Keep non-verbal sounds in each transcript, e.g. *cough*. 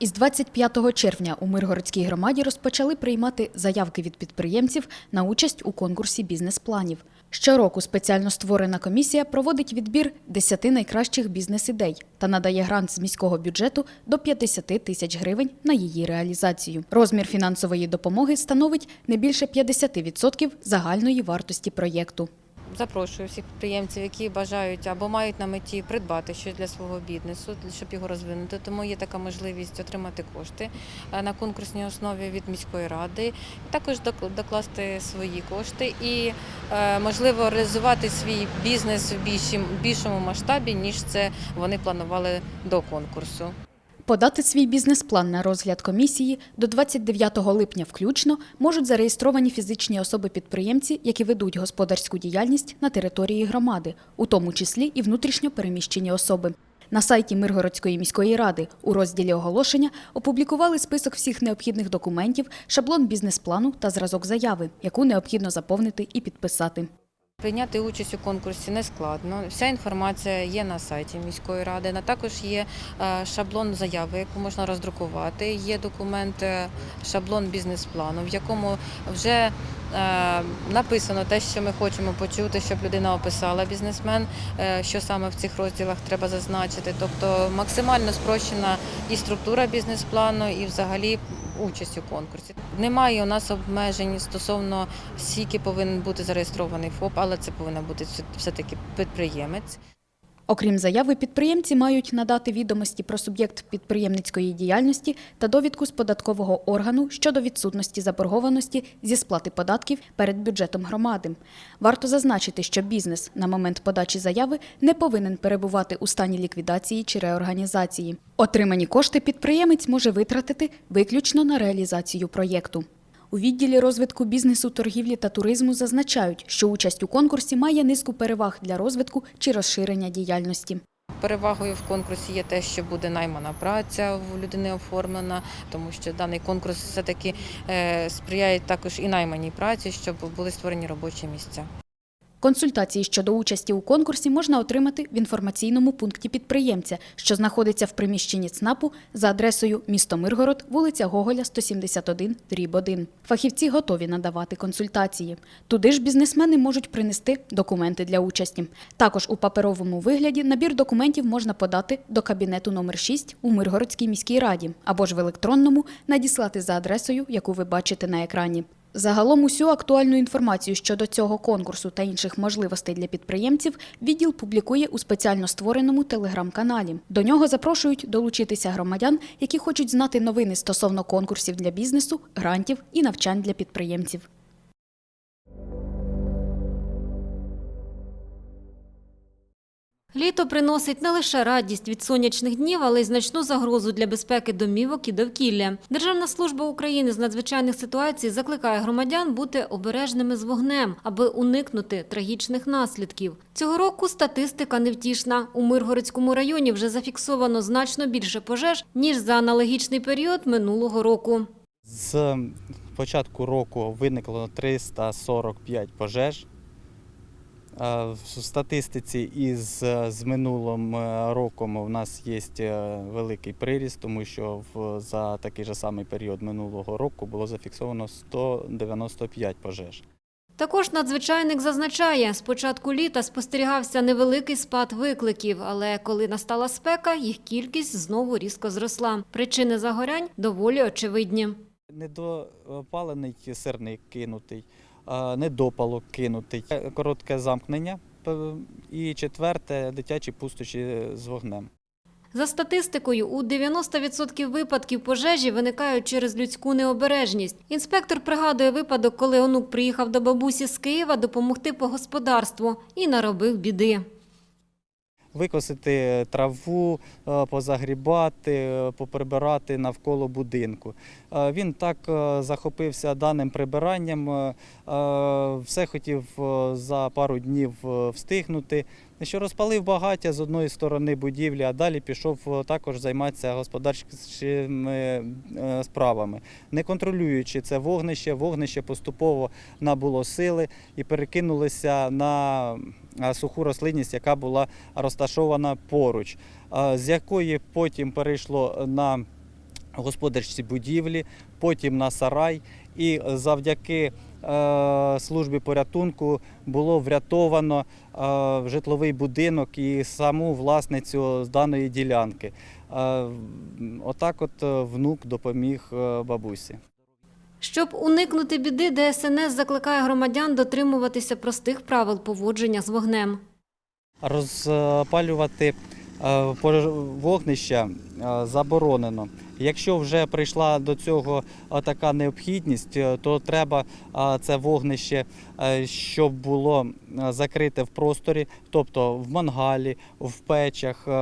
Із 25 червня у Миргородській громаді розпочали приймати заявки від підприємців на участь у конкурсі бізнес-планів. Щороку спеціально створена комісія проводить відбір 10 найкращих бізнес-ідей та надає грант з міського бюджету до 50 тисяч гривень на її реалізацію. Розмір фінансової допомоги становить не більше 50% загальної вартості проєкту. Запрошую всіх підприємців, які бажають або мають на меті придбати щось для свого бізнесу, щоб його розвинути. Тому є така можливість отримати кошти е, на конкурсній основі від міської ради, також док- докласти свої кошти і е, можливо реалізувати свій бізнес в більшому масштабі, ніж це вони планували до конкурсу. Подати свій бізнес-план на розгляд комісії до 29 липня включно можуть зареєстровані фізичні особи-підприємці, які ведуть господарську діяльність на території громади, у тому числі і внутрішньо переміщені особи. На сайті Миргородської міської ради у розділі оголошення опублікували список всіх необхідних документів, шаблон бізнес-плану та зразок заяви, яку необхідно заповнити і підписати. Прийняти участь у конкурсі не складно. Вся інформація є на сайті міської ради. На також є е, шаблон заяви, яку можна роздрукувати. Є документ е, шаблон бізнес-плану, в якому вже е, написано те, що ми хочемо почути, щоб людина описала бізнесмен, що саме в цих розділах треба зазначити. Тобто максимально спрощена і структура бізнес-плану, і взагалі участь у конкурсі. Немає у нас обмежень стосовно скільки повинен бути зареєстрований ФОП, але це повинен бути все- все-таки підприємець. Окрім заяви, підприємці мають надати відомості про суб'єкт підприємницької діяльності та довідку з податкового органу щодо відсутності заборгованості зі сплати податків перед бюджетом громади. Варто зазначити, що бізнес на момент подачі заяви не повинен перебувати у стані ліквідації чи реорганізації. Отримані кошти підприємець може витратити виключно на реалізацію проєкту. У відділі розвитку бізнесу, торгівлі та туризму зазначають, що участь у конкурсі має низку переваг для розвитку чи розширення діяльності. Перевагою в конкурсі є те, що буде наймана праця в людини оформлена, тому що даний конкурс все-таки е, сприяє також і найманій праці, щоб були створені робочі місця. Консультації щодо участі у конкурсі можна отримати в інформаційному пункті підприємця, що знаходиться в приміщенні ЦНАПу за адресою місто Миргород, вулиця Гоголя, 171, дріб 1. Фахівці готові надавати консультації. Туди ж бізнесмени можуть принести документи для участі. Також у паперовому вигляді набір документів можна подати до кабінету номер 6 у Миргородській міській раді або ж в електронному надіслати за адресою, яку ви бачите на екрані. Загалом усю актуальну інформацію щодо цього конкурсу та інших можливостей для підприємців відділ публікує у спеціально створеному телеграм-каналі. До нього запрошують долучитися громадян, які хочуть знати новини стосовно конкурсів для бізнесу, грантів і навчань для підприємців. Літо приносить не лише радість від сонячних днів, але й значну загрозу для безпеки домівок і довкілля. Державна служба України з надзвичайних ситуацій закликає громадян бути обережними з вогнем, аби уникнути трагічних наслідків. Цього року статистика невтішна. У Миргородському районі вже зафіксовано значно більше пожеж, ніж за аналогічний період минулого року. З початку року виникло 345 пожеж. Е, В статистиці із з минулим е, роком у нас є е, великий приріст, тому що в, за такий же самий період минулого року було зафіксовано 195 пожеж. Також надзвичайник зазначає, з початку літа спостерігався невеликий спад викликів, але коли настала спека, їх кількість знову різко зросла. Причини загорянь доволі очевидні. Недопалений сирник кинутий, е, недопалок кинутий, е, коротке замкнення і четверте дитячі пустощі з вогнем. За статистикою, у 90% випадків пожежі виникають через людську необережність. Інспектор пригадує випадок, коли онук приїхав до бабусі з Києва допомогти по господарству і наробив біди. Викосити траву, е, позагрібати, е, поприбирати навколо будинку. Е, Він так захопився даним прибиранням, все хотів за пару днів встигнути. Що розпалив багаття з одної сторони будівлі, а далі пішов е, також займатися господарчими е, справами. Не контролюючи це вогнище, вогнище поступово набуло сили і перекинулося на е, суху рослинність, яка була розташована поруч, з якої потім перейшло на господарчі будівлі, потім на сарай, і завдяки службі порятунку було врятовано е, житловий будинок і саму власницю з даної ділянки. Е, Отак, от е, внук допоміг е, бабусі. Щоб уникнути біди, ДСНС закликає громадян дотримуватися простих правил поводження з вогнем. Розпалювати е, вогнища е, заборонено. Якщо вже прийшла до цього е, така необхідність, е, то треба е, це вогнище, е, щоб було е, закрите в просторі, тобто в мангалі, в печах. Е,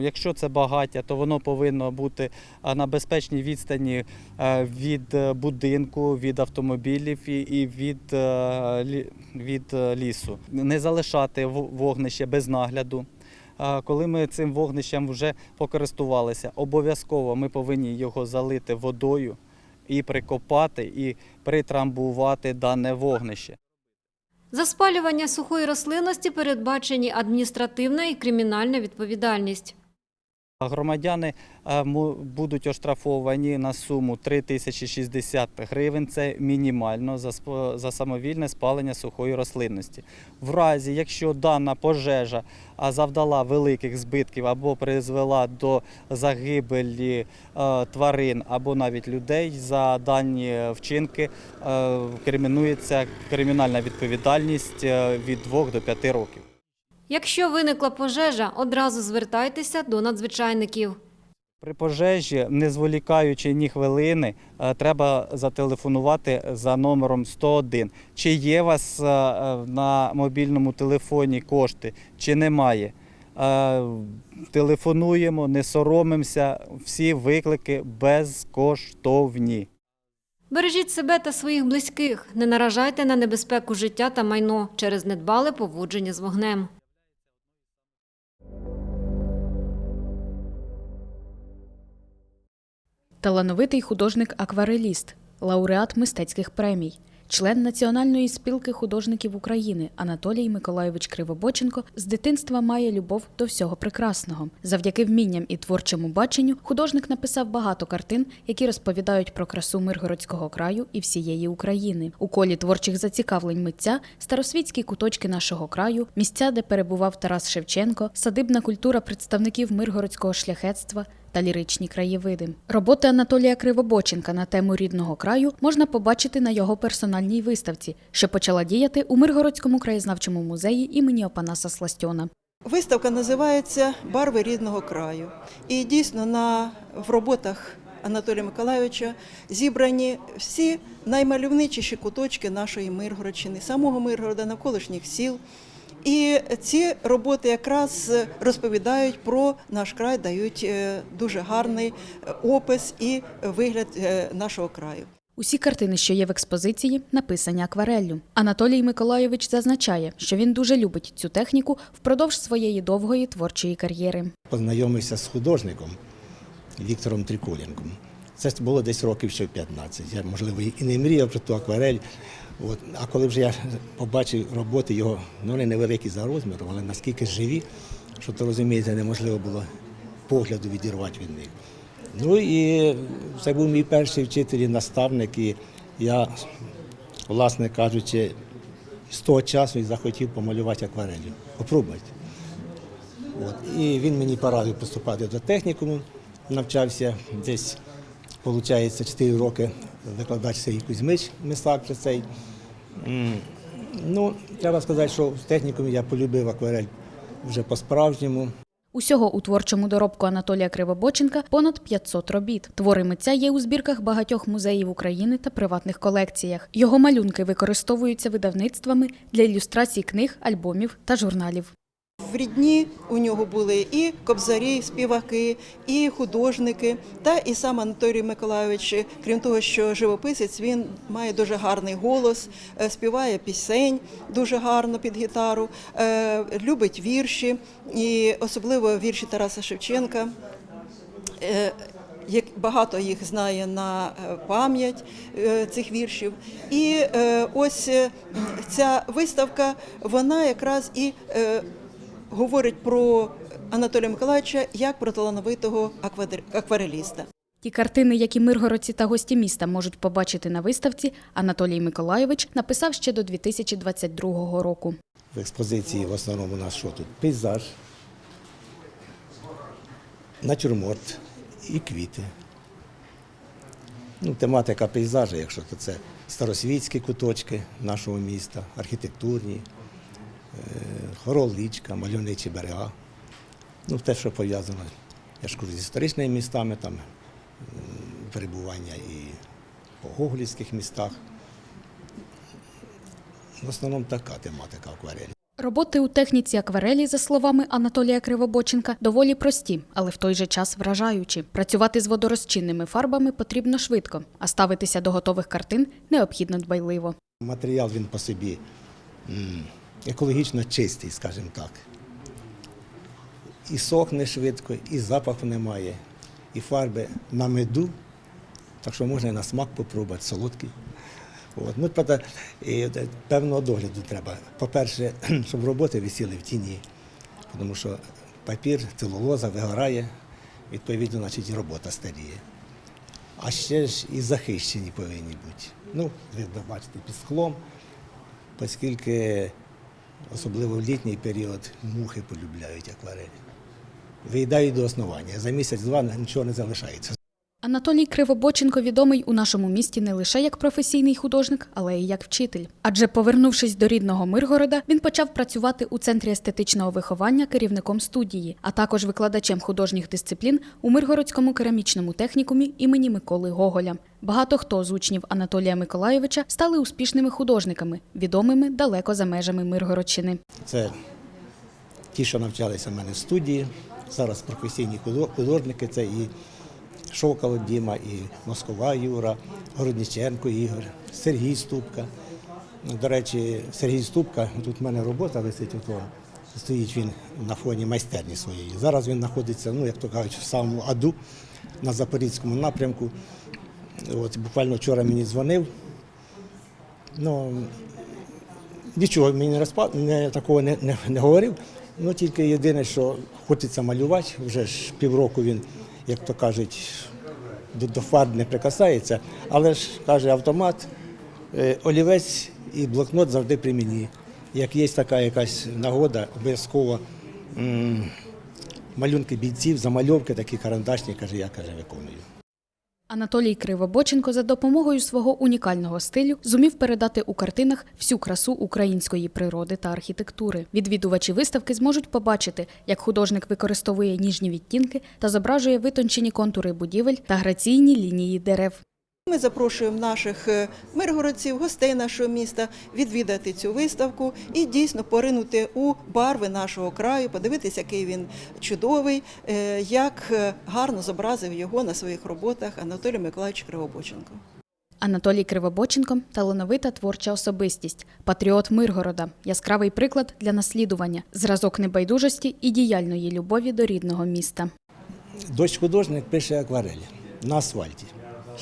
Якщо це багаття, то воно повинно бути е, на безпечній відстані е, від е, будинку, від автомобілів і- від, е, від е, лісу. Не залишати вогнище без нагляду. Коли ми цим вогнищем вже покористувалися, обов'язково ми повинні його залити водою і прикопати, і притрамбувати дане вогнище. За спалювання сухої рослинності передбачені адміністративна і кримінальна відповідальність. Громадяни е, будуть оштрафовані на суму 3060 гривень. Це мінімально за, самовільне спалення сухої рослинності. В разі, якщо дана пожежа завдала великих збитків або призвела до загибелі е, тварин або навіть людей, за дані вчинки е, кримінується кримінальна відповідальність від 2 до 5 років. Якщо виникла пожежа, одразу звертайтеся до надзвичайників. При пожежі, не зволікаючи ні хвилини, е, треба зателефонувати за номером 101. Чи є у вас е, е, на мобільному телефоні кошти, чи немає. Телефонуємо, не соромимося, всі виклики безкоштовні. Бережіть себе та своїх близьких. Не наражайте на небезпеку життя та майно через недбале поводження з вогнем. Талановитий художник-аквареліст, лауреат мистецьких премій, член Національної спілки художників України Анатолій Миколайович Кривобоченко з дитинства має любов до всього прекрасного. Завдяки вмінням і творчому баченню художник написав багато картин, які розповідають про красу Миргородського краю і всієї України. У колі творчих зацікавлень митця старосвітські куточки нашого краю, місця, де перебував Тарас Шевченко, садибна культура представників миргородського шляхетства та ліричні краєвиди. Роботи Анатолія Кривобоченка на тему рідного краю можна побачити на його персональній виставці, що почала діяти у Миргородському краєзнавчому музеї імені Опанаса Сластьона. Виставка називається Барви рідного краю. І дійсно на, в роботах Анатолія Миколайовича зібрані всі наймальовничіші куточки нашої Миргородщини, самого Миргорода, навколишніх сіл. І ці роботи якраз розповідають про наш край, дають е, дуже гарний е, опис і вигляд е, нашого краю. Усі картини, що є в експозиції, написані аквареллю. Анатолій Миколайович зазначає, що він дуже любить цю техніку впродовж своєї довгої творчої кар'єри. познайомився з художником Віктором Триколенком. Це було десь років ще 15. Я, можливо, і не мріяв про ту акварель. От. А коли вже я побачив роботи його, ну вони невеликі за розміром, але наскільки живі, що то розумієте, неможливо було погляду відірвати від них. Ну і це був мій перший вчитель і наставник, і я, власне кажучи, з того часу і захотів помалювати акварелью. Попробуйте. От. І він мені порадив поступати до технікуму, навчався десь, виходить, 4 роки викладач Сергій Кузьмич, мисак цей. Ну, треба сказати, що в технікумі я полюбив акварель вже по-справжньому. Усього у творчому доробку Анатолія Кривобоченка понад 500 робіт. Твори митця є у збірках багатьох музеїв України та приватних колекціях. Його малюнки використовуються видавництвами для ілюстрацій книг, альбомів та журналів. В рідні у нього були і кобзарі, співаки, і художники, та і сам Анатолій Миколайович, крім того, що живописець, він має дуже гарний голос, е, співає пісень дуже гарно під гітару, е, любить вірші, і особливо вірші Тараса Шевченка. Е, як багато їх знає на пам'ять цих віршів. І ось ця виставка, вона якраз і говорить про Анатолія Миколаївича як про талановитого аквареліста. Ті картини, які миргородці та гості міста можуть побачити на виставці, Анатолій Миколайович написав ще до 2022 року. В експозиції в основному у нас що тут? Пейзаж, натюрморт і квіти. Ну, тематика пейзажу, якщо то це старосвітські куточки нашого міста, архітектурні, е, хороличка, мальовничі берега. Ну, те, що пов'язано, я ж кажу, з історичними містами, там перебування і по гоголівських містах. В основному така тематика акварелі. Роботи у техніці акварелі, за словами Анатолія Кривобоченка, доволі прості, але в той же час вражаючі. Працювати з водорозчинними фарбами потрібно швидко, а ставитися до готових картин необхідно дбайливо. Матеріал він по собі екологічно чистий, скажімо так. І сохне швидко, і запаху немає, і фарби на меду, так що можна і на смак попробувати, солодкий. От. Ну, правда, і, е, певного догляду треба. По-перше, *clears throat* щоб роботи висіли в тіні, тому що папір, целулоза вигорає, відповідно, значить, і робота старіє. А ще ж і захищені повинні бути. Ну, ви бачите, під склом, оскільки особливо в літній період мухи полюбляють акварелі. Виїдають до основання. За місяць-два нічого не залишається. Анатолій Кривобоченко відомий у нашому місті не лише як професійний художник, але й як вчитель. Адже, повернувшись до рідного Миргорода, він почав працювати у центрі естетичного виховання керівником студії, а також викладачем художніх дисциплін у Миргородському керамічному технікумі імені Миколи Гоголя. Багато хто з учнів Анатолія Миколайовича стали успішними художниками, відомими далеко за межами Миргородщини. Це ті, що навчалися в мене в студії. Зараз професійні худо- художники це і Шовкало Діма, і Москова Юра, Городніченко Ігор, Сергій Ступка. До речі, Сергій Ступка, тут в мене робота висить, ото, стоїть він на фоні майстерні своєї. Зараз він знаходиться, ну, як то кажуть, в самому аду на Запорізькому напрямку. От, буквально вчора мені дзвонив. Ну, Нічого мені не розпад, не, такого не, не, не говорив. Ну тільки єдине, що хочеться малювати, вже ж півроку він, як то кажуть, до, фарб не прикасається, але ж каже автомат, е, олівець і блокнот завжди при мені. Як є така якась нагода, обов'язково малюнки бійців, замальовки такі карандашні, каже, я каже, виконую. Анатолій Кривобоченко за допомогою свого унікального стилю зумів передати у картинах всю красу української природи та архітектури. Відвідувачі виставки зможуть побачити, як художник використовує ніжні відтінки та зображує витончені контури будівель та граційні лінії дерев. Ми запрошуємо наших е, миргородців, гостей нашого міста відвідати цю виставку і дійсно поринути у барви нашого краю, подивитися, який він чудовий, е, як е, гарно зобразив його на своїх роботах Анатолій Миколаївич Кривобоченко. Анатолій Кривобоченко талановита творча особистість, патріот Миргорода, яскравий приклад для наслідування, зразок небайдужості і діяльної любові до рідного міста. Дощ художник пише акварелі на асфальті.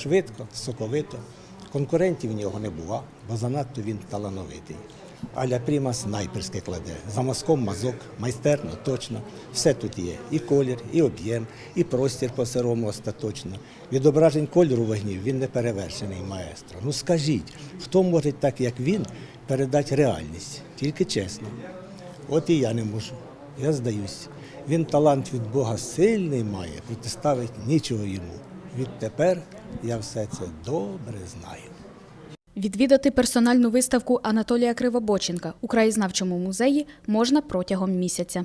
Швидко, соковито. Конкурентів в нього не було, бо занадто він талановитий. Аля Пріма снайперське кладе. За мазком мазок, майстерно, точно. Все тут є. І колір, і об'єм, і простір по сирому остаточно. Відображень кольору вогнів він не перевершений маестро. Ну скажіть, хто може так, як він, передати реальність? Тільки чесно. От і я не можу. Я здаюсь. Він талант від Бога сильний має, протиставить нічого йому. Відтепер я все це добре знаю. Відвідати персональну виставку Анатолія Кривобоченка у краєзнавчому музеї можна протягом місяця.